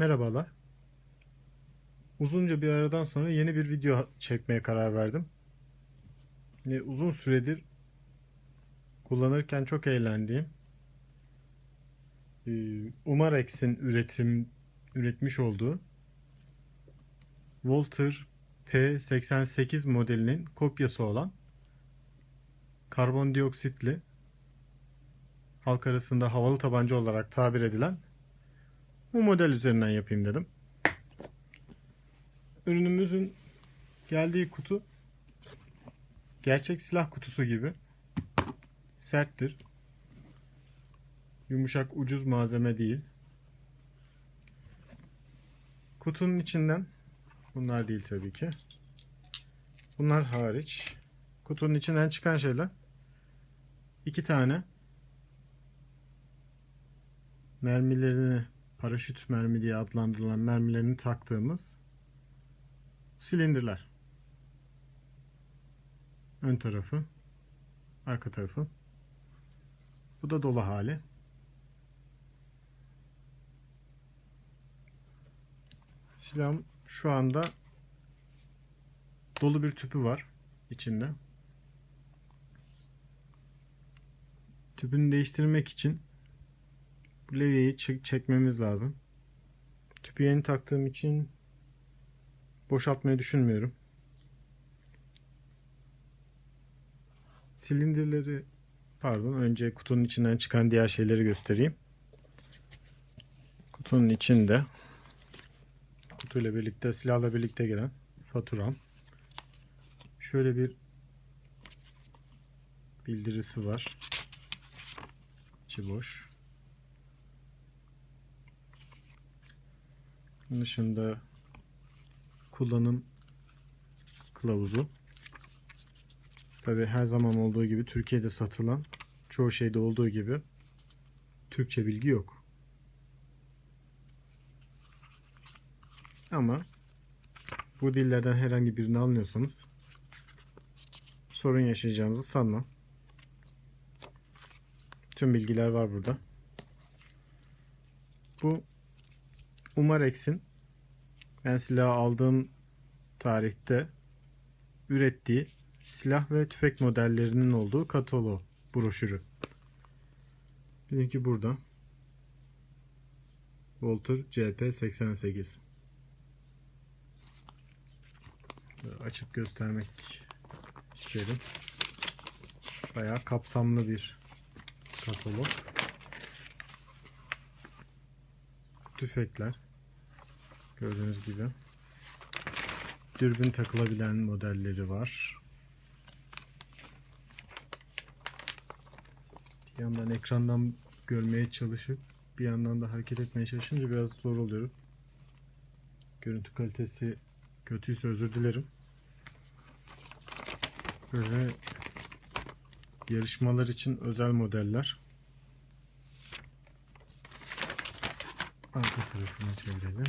Merhabalar. Uzunca bir aradan sonra yeni bir video çekmeye karar verdim. Yine uzun süredir kullanırken çok eğlendiğim e, Umarex'in üretim üretmiş olduğu Walter P88 modelinin kopyası olan karbondioksitli halk arasında havalı tabanca olarak tabir edilen bu model üzerinden yapayım dedim. Ürünümüzün geldiği kutu gerçek silah kutusu gibi serttir. Yumuşak ucuz malzeme değil. Kutunun içinden bunlar değil tabii ki. Bunlar hariç kutunun içinden çıkan şeyler iki tane mermilerini paraşüt mermi diye adlandırılan mermilerini taktığımız silindirler. Ön tarafı, arka tarafı. Bu da dolu hali. Silahım şu anda dolu bir tüpü var içinde. Tüpünü değiştirmek için bu levyeyi çek- çekmemiz lazım. Tüpü yeni taktığım için boşaltmayı düşünmüyorum. Silindirleri pardon önce kutunun içinden çıkan diğer şeyleri göstereyim. Kutunun içinde kutuyla birlikte silahla birlikte gelen faturam. Şöyle bir bildirisi var. İçi boş. Bunun dışında kullanım kılavuzu. Tabi her zaman olduğu gibi Türkiye'de satılan çoğu şeyde olduğu gibi Türkçe bilgi yok. Ama bu dillerden herhangi birini anlıyorsanız sorun yaşayacağınızı sanmam. Tüm bilgiler var burada. Bu Umarex'in ben silahı aldığım tarihte ürettiği silah ve tüfek modellerinin olduğu kataloğu broşürü. Benimki burada. Walter CP88. Böyle Açıp göstermek isterim. Bayağı kapsamlı bir katalog. Tüfekler. Gördüğünüz gibi. Dürbün takılabilen modelleri var. Bir yandan ekrandan görmeye çalışıp bir yandan da hareket etmeye çalışınca biraz zor oluyor. Görüntü kalitesi kötüyse özür dilerim. Böyle yarışmalar için özel modeller. Arka tarafına çevirelim.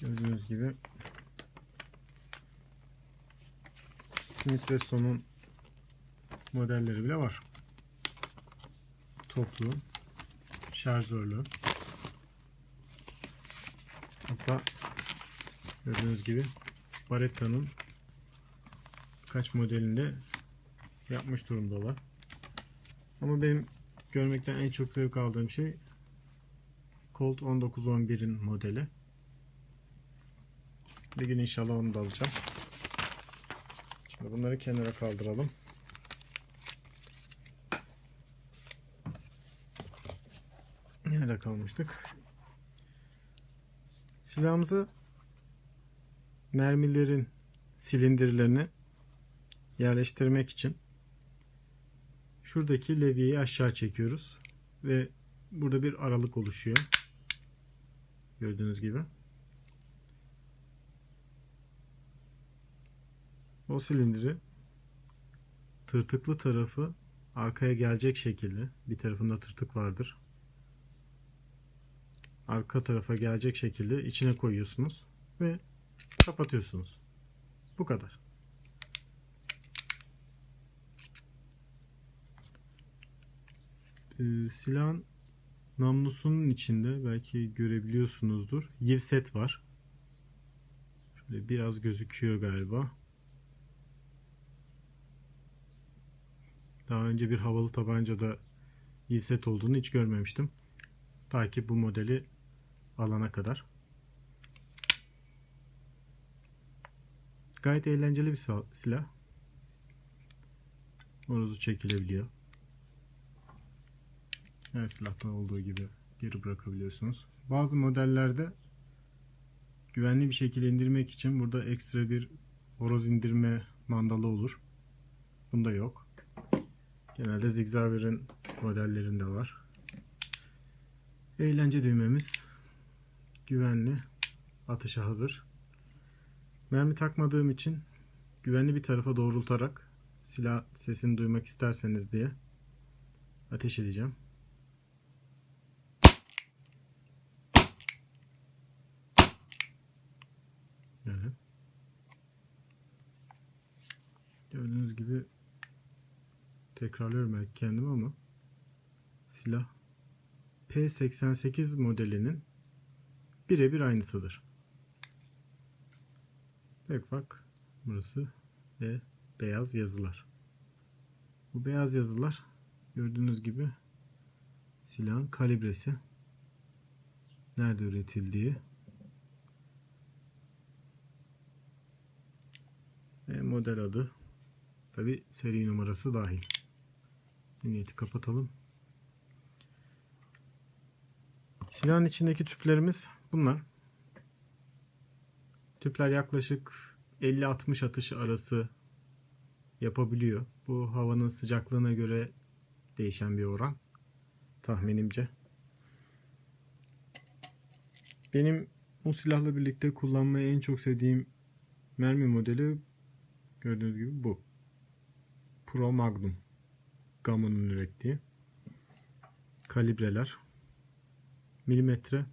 Gördüğünüz gibi Smith ve Son'un modelleri bile var. Toplu, şarjörlü. Hatta gördüğünüz gibi Baretta'nın kaç modelinde yapmış durumdalar. Ama benim görmekten en çok zevk aldığım şey Colt 1911'in modeli. Bir gün inşallah onu da alacağım. Şimdi bunları kenara kaldıralım. Nerede kalmıştık? Silahımızı mermilerin silindirlerini yerleştirmek için şuradaki levyeyi aşağı çekiyoruz ve burada bir aralık oluşuyor. Gördüğünüz gibi. O silindiri tırtıklı tarafı arkaya gelecek şekilde bir tarafında tırtık vardır. Arka tarafa gelecek şekilde içine koyuyorsunuz ve kapatıyorsunuz. Bu kadar. Ee, silahın Namlusunun içinde belki görebiliyorsunuzdur. Yivset var. Şöyle biraz gözüküyor galiba. Daha önce bir havalı tabancada Yivset olduğunu hiç görmemiştim. Ta ki bu modeli alana kadar. Gayet eğlenceli bir sil- silah. Horozu çekilebiliyor. Her silahtan olduğu gibi geri bırakabiliyorsunuz. Bazı modellerde güvenli bir şekilde indirmek için burada ekstra bir horoz indirme mandalı olur. Bunda yok. Genelde Zigzagger'ın modellerinde var. Eğlence düğmemiz güvenli. Atışa hazır. Mermi takmadığım için güvenli bir tarafa doğrultarak silah sesini duymak isterseniz diye ateş edeceğim. Böyle. Gördüğünüz gibi tekrarlıyorum belki kendimi ama silah P88 modelinin birebir aynısıdır. Tek bak burası ve beyaz yazılar. Bu beyaz yazılar gördüğünüz gibi silahın kalibresi nerede üretildiği ve model adı tabi seri numarası dahil. Emniyeti kapatalım. Silahın içindeki tüplerimiz bunlar. Tüpler yaklaşık 50-60 atış arası yapabiliyor. Bu havanın sıcaklığına göre değişen bir oran. Tahminimce. Benim bu silahla birlikte kullanmayı en çok sevdiğim mermi modeli gördüğünüz gibi bu. Pro Magnum. Gamma'nın ürettiği. Kalibreler. Milimetre.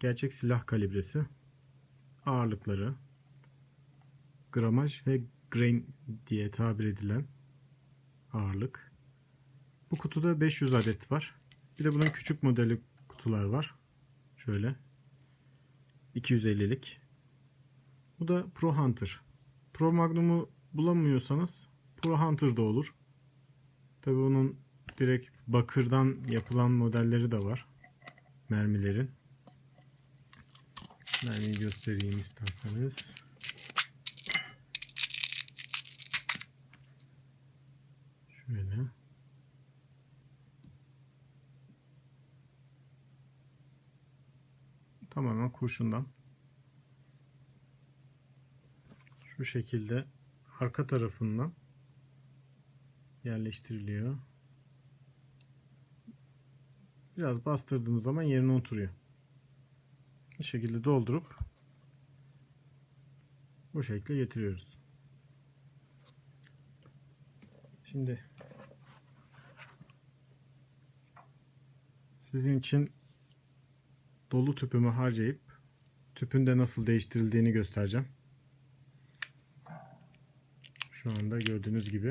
Gerçek silah kalibresi ağırlıkları, gramaj ve grain diye tabir edilen ağırlık. Bu kutuda 500 adet var. Bir de bunun küçük modeli kutular var. Şöyle. 250'lik. Bu da Pro Hunter. Pro Magnum'u bulamıyorsanız Pro Hunter da olur. Tabi bunun direkt bakırdan yapılan modelleri de var. Mermilerin. Mermiyi göstereyim isterseniz. Şöyle. Tamamen kurşundan. Şu şekilde arka tarafından yerleştiriliyor. Biraz bastırdığınız zaman yerine oturuyor. Bu şekilde doldurup bu şekilde getiriyoruz. Şimdi sizin için dolu tüpümü harcayıp tüpün de nasıl değiştirildiğini göstereceğim. Şu anda gördüğünüz gibi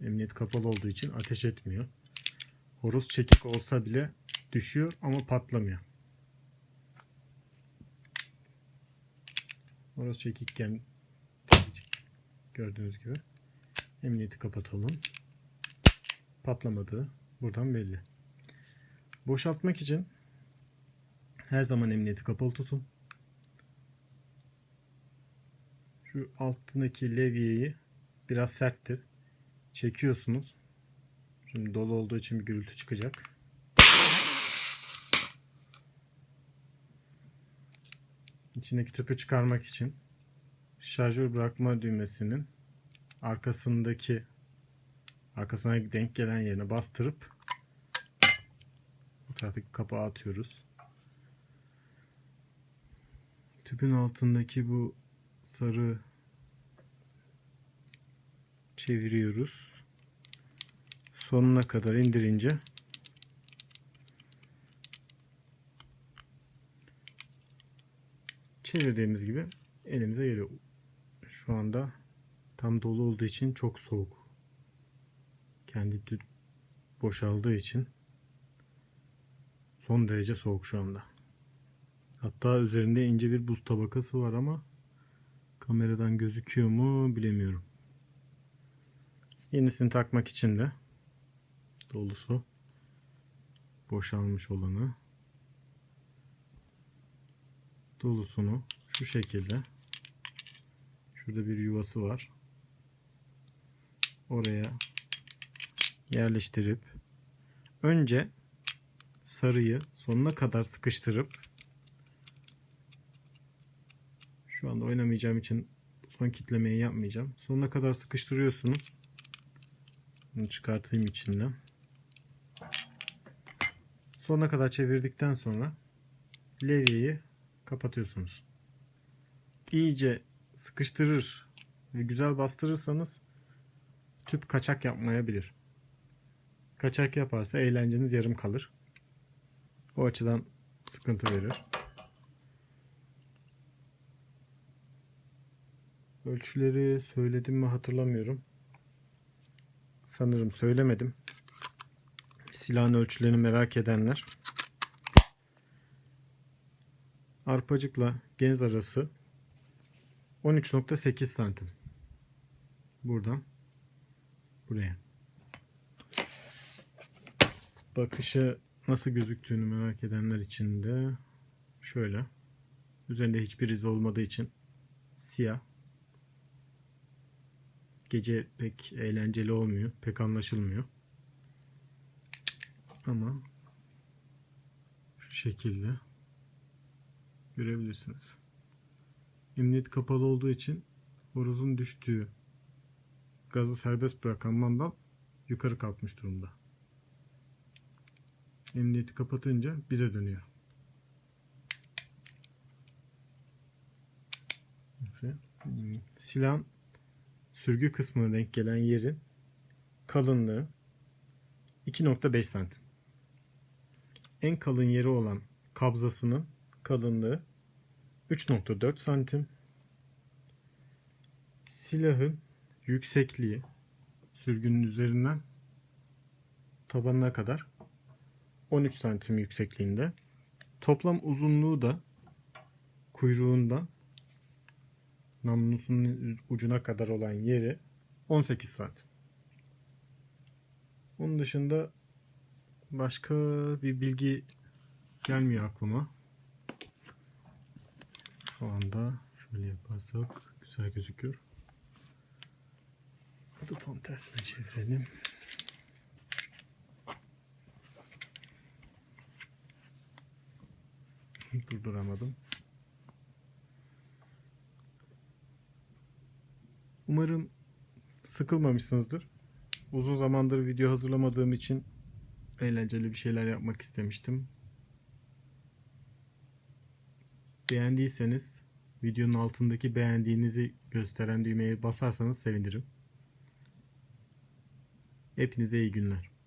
emniyet kapalı olduğu için ateş etmiyor. Horoz çekik olsa bile düşüyor ama patlamıyor. Horoz çekikken gördüğünüz gibi emniyeti kapatalım. Patlamadığı buradan belli. Boşaltmak için her zaman emniyeti kapalı tutun. Şu altındaki levyeyi biraz serttir. Çekiyorsunuz. Şimdi dolu olduğu için bir gürültü çıkacak. İçindeki tüpü çıkarmak için şarjör bırakma düğmesinin arkasındaki arkasına denk gelen yerine bastırıp bu taraftaki kapağı atıyoruz. Tüpün altındaki bu sarı çeviriyoruz. Sonuna kadar indirince çevirdiğimiz gibi elimize geliyor. Şu anda tam dolu olduğu için çok soğuk. Kendi boşaldığı için Son derece soğuk şu anda. Hatta üzerinde ince bir buz tabakası var ama kameradan gözüküyor mu bilemiyorum. Yenisini takmak için de dolusu boşalmış olanı dolusunu şu şekilde şurada bir yuvası var. Oraya yerleştirip önce sarıyı sonuna kadar sıkıştırıp şu anda oynamayacağım için son kitlemeyi yapmayacağım. Sonuna kadar sıkıştırıyorsunuz. Bunu çıkartayım içinden. Sonuna kadar çevirdikten sonra levyeyi kapatıyorsunuz. İyice sıkıştırır ve güzel bastırırsanız tüp kaçak yapmayabilir. Kaçak yaparsa eğlenceniz yarım kalır. O açıdan sıkıntı verir. Ölçüleri söyledim mi hatırlamıyorum. Sanırım söylemedim. Silahın ölçülerini merak edenler. Arpacıkla genz arası 13.8 santim. Buradan buraya. Bakışı nasıl gözüktüğünü merak edenler için de şöyle. Üzerinde hiçbir iz olmadığı için siyah. Gece pek eğlenceli olmuyor. Pek anlaşılmıyor. Ama şu şekilde görebilirsiniz. Emniyet kapalı olduğu için horozun düştüğü gazı serbest bırakan mandal yukarı kalkmış durumda. Emniyeti kapatınca bize dönüyor. Silahın sürgü kısmına denk gelen yerin kalınlığı 2.5 santim. En kalın yeri olan kabzasının kalınlığı 3.4 santim. Silahın yüksekliği sürgünün üzerinden tabanına kadar 13 santim yüksekliğinde. Toplam uzunluğu da kuyruğundan namlusunun ucuna kadar olan yeri 18 santim. Onun dışında başka bir bilgi gelmiyor aklıma. Şu anda şöyle yaparsak güzel gözüküyor. Da tam tersine çevirelim. Durduramadım. Umarım sıkılmamışsınızdır. Uzun zamandır video hazırlamadığım için eğlenceli bir şeyler yapmak istemiştim. Beğendiyseniz videonun altındaki beğendiğinizi gösteren düğmeye basarsanız sevinirim. Hepinize iyi günler.